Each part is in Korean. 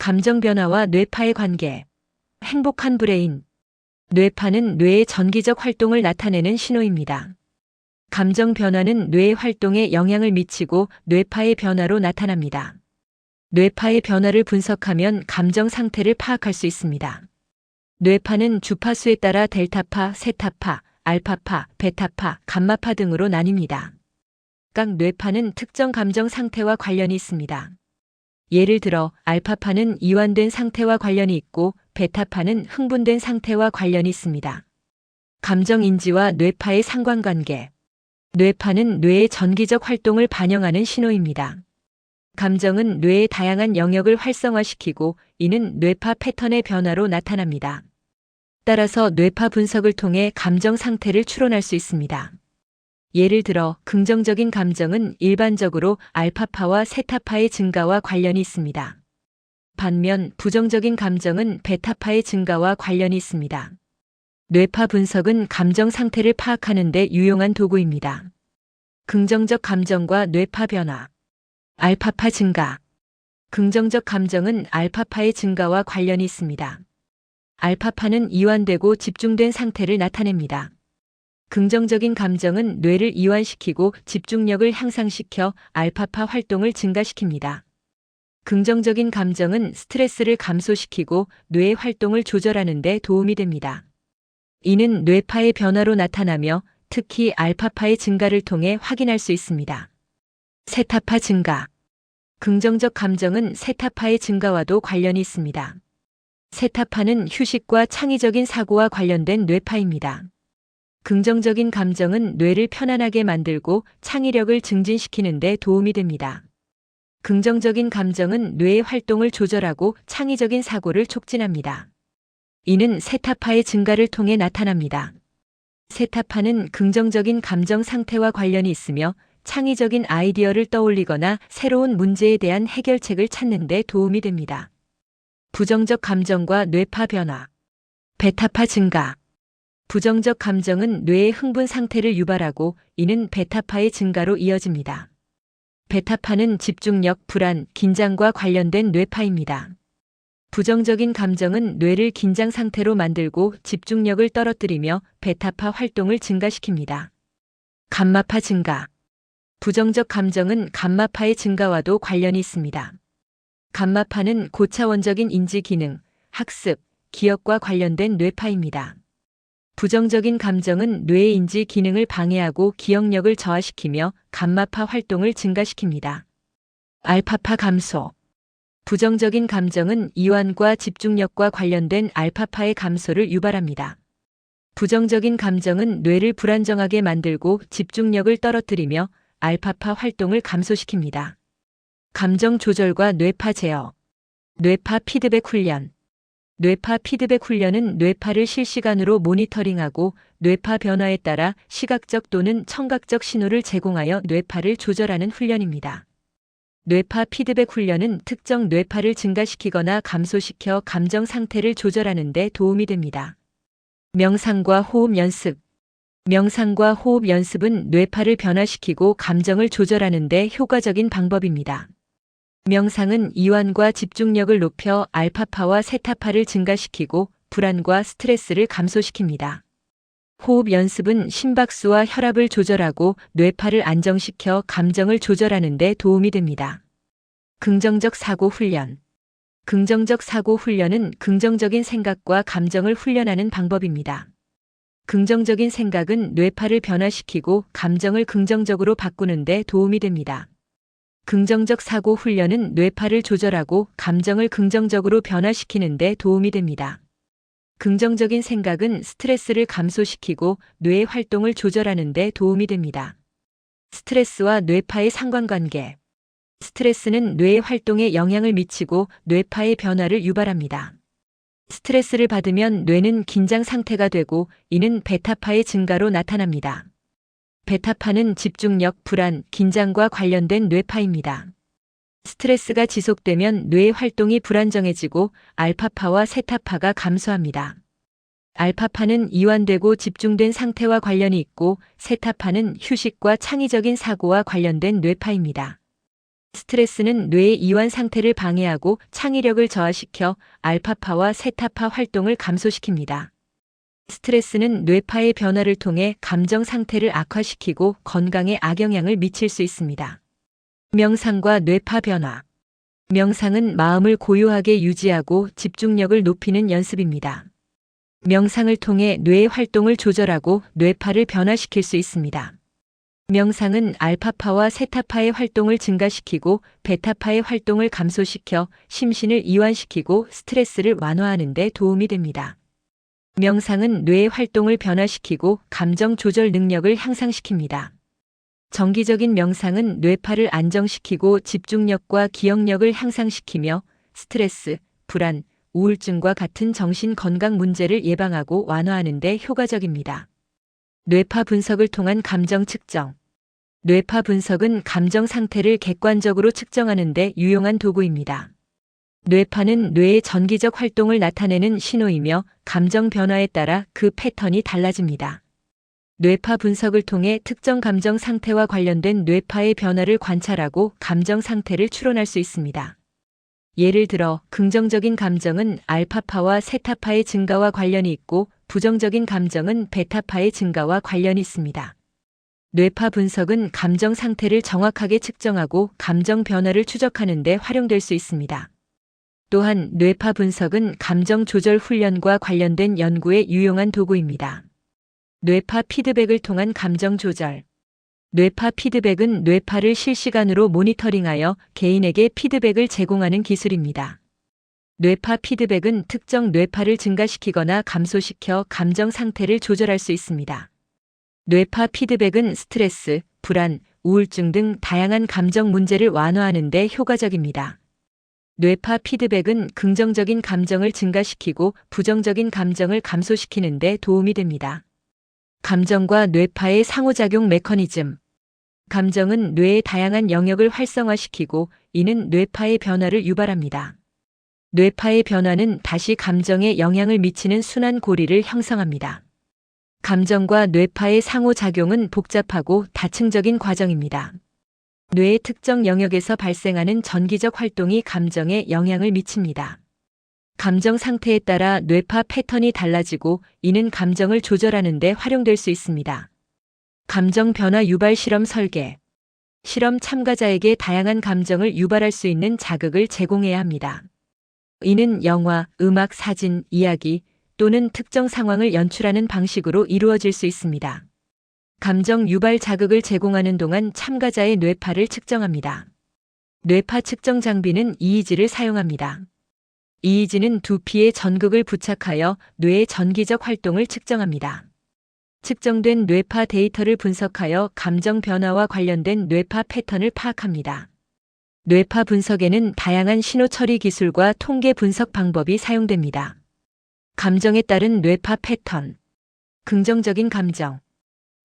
감정 변화와 뇌파의 관계. 행복한 브레인. 뇌파는 뇌의 전기적 활동을 나타내는 신호입니다. 감정 변화는 뇌의 활동에 영향을 미치고 뇌파의 변화로 나타납니다. 뇌파의 변화를 분석하면 감정 상태를 파악할 수 있습니다. 뇌파는 주파수에 따라 델타파, 세타파, 알파파, 베타파, 감마파 등으로 나뉩니다. 각 뇌파는 특정 감정 상태와 관련이 있습니다. 예를 들어 알파파는 이완된 상태와 관련이 있고 베타파는 흥분된 상태와 관련이 있습니다. 감정 인지와 뇌파의 상관관계. 뇌파는 뇌의 전기적 활동을 반영하는 신호입니다. 감정은 뇌의 다양한 영역을 활성화시키고 이는 뇌파 패턴의 변화로 나타납니다. 따라서 뇌파 분석을 통해 감정 상태를 추론할 수 있습니다. 예를 들어 긍정적인 감정은 일반적으로 알파파와 세타파의 증가와 관련이 있습니다. 반면 부정적인 감정은 베타파의 증가와 관련이 있습니다. 뇌파 분석은 감정 상태를 파악하는 데 유용한 도구입니다. 긍정적 감정과 뇌파 변화. 알파파 증가. 긍정적 감정은 알파파의 증가와 관련이 있습니다. 알파파는 이완되고 집중된 상태를 나타냅니다. 긍정적인 감정은 뇌를 이완시키고 집중력을 향상시켜 알파파 활동을 증가시킵니다. 긍정적인 감정은 스트레스를 감소시키고 뇌의 활동을 조절하는 데 도움이 됩니다. 이는 뇌파의 변화로 나타나며 특히 알파파의 증가를 통해 확인할 수 있습니다. 세타파 증가. 긍정적 감정은 세타파의 증가와도 관련이 있습니다. 세타파는 휴식과 창의적인 사고와 관련된 뇌파입니다. 긍정적인 감정은 뇌를 편안하게 만들고 창의력을 증진시키는 데 도움이 됩니다. 긍정적인 감정은 뇌의 활동을 조절하고 창의적인 사고를 촉진합니다. 이는 세타파의 증가를 통해 나타납니다. 세타파는 긍정적인 감정 상태와 관련이 있으며 창의적인 아이디어를 떠올리거나 새로운 문제에 대한 해결책을 찾는 데 도움이 됩니다. 부정적 감정과 뇌파 변화. 베타파 증가. 부정적 감정은 뇌의 흥분 상태를 유발하고 이는 베타파의 증가로 이어집니다. 베타파는 집중력, 불안, 긴장과 관련된 뇌파입니다. 부정적인 감정은 뇌를 긴장 상태로 만들고 집중력을 떨어뜨리며 베타파 활동을 증가시킵니다. 감마파 증가. 부정적 감정은 감마파의 증가와도 관련이 있습니다. 감마파는 고차원적인 인지 기능, 학습, 기억과 관련된 뇌파입니다. 부정적인 감정은 뇌의 인지 기능을 방해하고 기억력을 저하시키며 감마파 활동을 증가시킵니다. 알파파 감소. 부정적인 감정은 이완과 집중력과 관련된 알파파의 감소를 유발합니다. 부정적인 감정은 뇌를 불안정하게 만들고 집중력을 떨어뜨리며 알파파 활동을 감소시킵니다. 감정 조절과 뇌파 제어. 뇌파 피드백 훈련. 뇌파 피드백 훈련은 뇌파를 실시간으로 모니터링하고 뇌파 변화에 따라 시각적 또는 청각적 신호를 제공하여 뇌파를 조절하는 훈련입니다. 뇌파 피드백 훈련은 특정 뇌파를 증가시키거나 감소시켜 감정 상태를 조절하는 데 도움이 됩니다. 명상과 호흡 연습. 명상과 호흡 연습은 뇌파를 변화시키고 감정을 조절하는 데 효과적인 방법입니다. 명상은 이완과 집중력을 높여 알파파와 세타파를 증가시키고 불안과 스트레스를 감소시킵니다. 호흡 연습은 심박수와 혈압을 조절하고 뇌파를 안정시켜 감정을 조절하는 데 도움이 됩니다. 긍정적 사고 훈련. 긍정적 사고 훈련은 긍정적인 생각과 감정을 훈련하는 방법입니다. 긍정적인 생각은 뇌파를 변화시키고 감정을 긍정적으로 바꾸는 데 도움이 됩니다. 긍정적 사고 훈련은 뇌파를 조절하고 감정을 긍정적으로 변화시키는 데 도움이 됩니다. 긍정적인 생각은 스트레스를 감소시키고 뇌의 활동을 조절하는 데 도움이 됩니다. 스트레스와 뇌파의 상관관계. 스트레스는 뇌의 활동에 영향을 미치고 뇌파의 변화를 유발합니다. 스트레스를 받으면 뇌는 긴장 상태가 되고 이는 베타파의 증가로 나타납니다. 베타파는 집중력, 불안, 긴장과 관련된 뇌파입니다. 스트레스가 지속되면 뇌의 활동이 불안정해지고 알파파와 세타파가 감소합니다. 알파파는 이완되고 집중된 상태와 관련이 있고 세타파는 휴식과 창의적인 사고와 관련된 뇌파입니다. 스트레스는 뇌의 이완 상태를 방해하고 창의력을 저하시켜 알파파와 세타파 활동을 감소시킵니다. 스트레스는 뇌파의 변화를 통해 감정 상태를 악화시키고 건강에 악영향을 미칠 수 있습니다. 명상과 뇌파 변화. 명상은 마음을 고요하게 유지하고 집중력을 높이는 연습입니다. 명상을 통해 뇌의 활동을 조절하고 뇌파를 변화시킬 수 있습니다. 명상은 알파파와 세타파의 활동을 증가시키고 베타파의 활동을 감소시켜 심신을 이완시키고 스트레스를 완화하는 데 도움이 됩니다. 명상은 뇌의 활동을 변화시키고 감정 조절 능력을 향상시킵니다. 정기적인 명상은 뇌파를 안정시키고 집중력과 기억력을 향상시키며 스트레스, 불안, 우울증과 같은 정신 건강 문제를 예방하고 완화하는 데 효과적입니다. 뇌파 분석을 통한 감정 측정. 뇌파 분석은 감정 상태를 객관적으로 측정하는 데 유용한 도구입니다. 뇌파는 뇌의 전기적 활동을 나타내는 신호이며 감정 변화에 따라 그 패턴이 달라집니다. 뇌파 분석을 통해 특정 감정 상태와 관련된 뇌파의 변화를 관찰하고 감정 상태를 추론할 수 있습니다. 예를 들어 긍정적인 감정은 알파파와 세타파의 증가와 관련이 있고 부정적인 감정은 베타파의 증가와 관련이 있습니다. 뇌파 분석은 감정 상태를 정확하게 측정하고 감정 변화를 추적하는 데 활용될 수 있습니다. 또한 뇌파 분석은 감정 조절 훈련과 관련된 연구에 유용한 도구입니다. 뇌파 피드백을 통한 감정 조절. 뇌파 피드백은 뇌파를 실시간으로 모니터링하여 개인에게 피드백을 제공하는 기술입니다. 뇌파 피드백은 특정 뇌파를 증가시키거나 감소시켜 감정 상태를 조절할 수 있습니다. 뇌파 피드백은 스트레스, 불안, 우울증 등 다양한 감정 문제를 완화하는 데 효과적입니다. 뇌파 피드백은 긍정적인 감정을 증가시키고 부정적인 감정을 감소시키는 데 도움이 됩니다. 감정과 뇌파의 상호작용 메커니즘. 감정은 뇌의 다양한 영역을 활성화시키고 이는 뇌파의 변화를 유발합니다. 뇌파의 변화는 다시 감정에 영향을 미치는 순환 고리를 형성합니다. 감정과 뇌파의 상호작용은 복잡하고 다층적인 과정입니다. 뇌의 특정 영역에서 발생하는 전기적 활동이 감정에 영향을 미칩니다. 감정 상태에 따라 뇌파 패턴이 달라지고 이는 감정을 조절하는 데 활용될 수 있습니다. 감정 변화 유발 실험 설계. 실험 참가자에게 다양한 감정을 유발할 수 있는 자극을 제공해야 합니다. 이는 영화, 음악, 사진, 이야기 또는 특정 상황을 연출하는 방식으로 이루어질 수 있습니다. 감정 유발 자극을 제공하는 동안 참가자의 뇌파를 측정합니다. 뇌파 측정 장비는 EEG를 사용합니다. EEG는 두피에 전극을 부착하여 뇌의 전기적 활동을 측정합니다. 측정된 뇌파 데이터를 분석하여 감정 변화와 관련된 뇌파 패턴을 파악합니다. 뇌파 분석에는 다양한 신호 처리 기술과 통계 분석 방법이 사용됩니다. 감정에 따른 뇌파 패턴. 긍정적인 감정.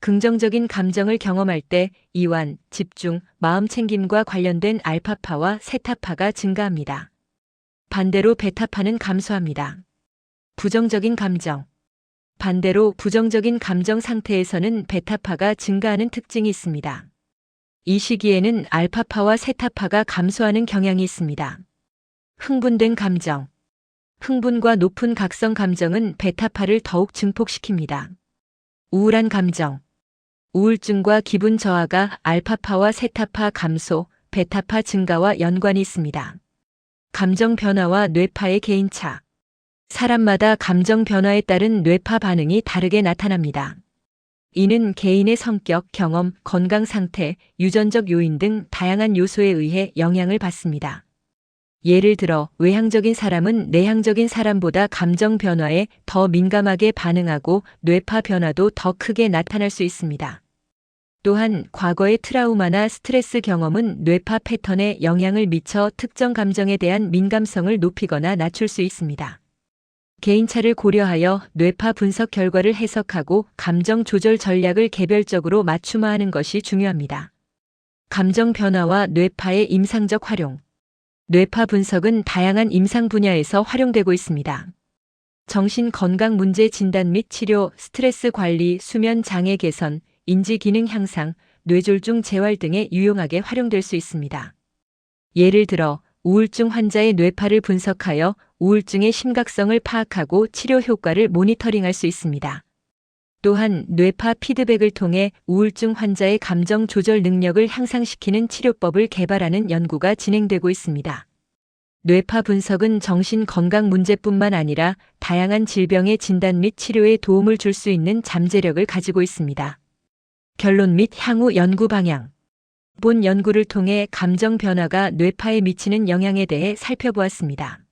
긍정적인 감정을 경험할 때 이완, 집중, 마음 챙김과 관련된 알파파와 세타파가 증가합니다. 반대로 베타파는 감소합니다. 부정적인 감정. 반대로 부정적인 감정 상태에서는 베타파가 증가하는 특징이 있습니다. 이 시기에는 알파파와 세타파가 감소하는 경향이 있습니다. 흥분된 감정. 흥분과 높은 각성 감정은 베타파를 더욱 증폭시킵니다. 우울한 감정. 우울증과 기분 저하가 알파파와 세타파 감소, 베타파 증가와 연관이 있습니다. 감정 변화와 뇌파의 개인차. 사람마다 감정 변화에 따른 뇌파 반응이 다르게 나타납니다. 이는 개인의 성격, 경험, 건강 상태, 유전적 요인 등 다양한 요소에 의해 영향을 받습니다. 예를 들어 외향적인 사람은 내향적인 사람보다 감정 변화에 더 민감하게 반응하고 뇌파 변화도 더 크게 나타날 수 있습니다. 또한 과거의 트라우마나 스트레스 경험은 뇌파 패턴에 영향을 미쳐 특정 감정에 대한 민감성을 높이거나 낮출 수 있습니다. 개인차를 고려하여 뇌파 분석 결과를 해석하고 감정 조절 전략을 개별적으로 맞춤화하는 것이 중요합니다. 감정 변화와 뇌파의 임상적 활용. 뇌파 분석은 다양한 임상 분야에서 활용되고 있습니다. 정신 건강 문제 진단 및 치료, 스트레스 관리, 수면 장애 개선, 인지 기능 향상, 뇌졸중 재활 등에 유용하게 활용될 수 있습니다. 예를 들어 우울증 환자의 뇌파를 분석하여 우울증의 심각성을 파악하고 치료 효과를 모니터링할 수 있습니다. 또한 뇌파 피드백을 통해 우울증 환자의 감정 조절 능력을 향상시키는 치료법을 개발하는 연구가 진행되고 있습니다. 뇌파 분석은 정신 건강 문제뿐만 아니라 다양한 질병의 진단 및 치료에 도움을 줄 수 있는 잠재력을 가지고 있습니다. 결론 및 향후 연구 방향. 본 연구를 통해 감정 변화가 뇌파에 미치는 영향에 대해 살펴보았습니다.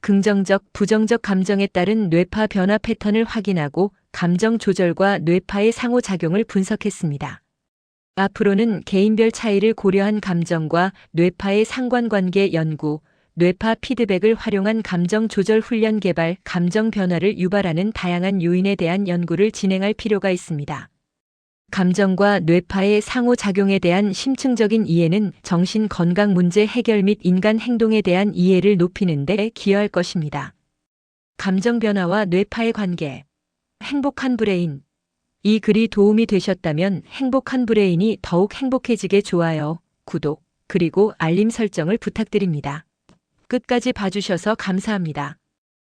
긍정적, 부정적 감정에 따른 뇌파 변화 패턴을 확인하고 감정 조절과 뇌파의 상호작용을 분석했습니다. 앞으로는 개인별 차이를 고려한 감정과 뇌파의 상관관계 연구, 뇌파 피드백을 활용한 감정 조절 훈련 개발, 감정 변화를 유발하는 다양한 요인에 대한 연구를 진행할 필요가 있습니다. 감정과 뇌파의 상호작용에 대한 심층적인 이해는 정신 건강 문제 해결 및 인간 행동에 대한 이해를 높이는 데 기여할 것입니다. 감정 변화와 뇌파의 관계. 행복한 브레인. 이 글이 도움이 되셨다면 행복한 브레인이 더욱 행복해지게 좋아요, 구독, 그리고 알림 설정을 부탁드립니다. 끝까지 봐주셔서 감사합니다.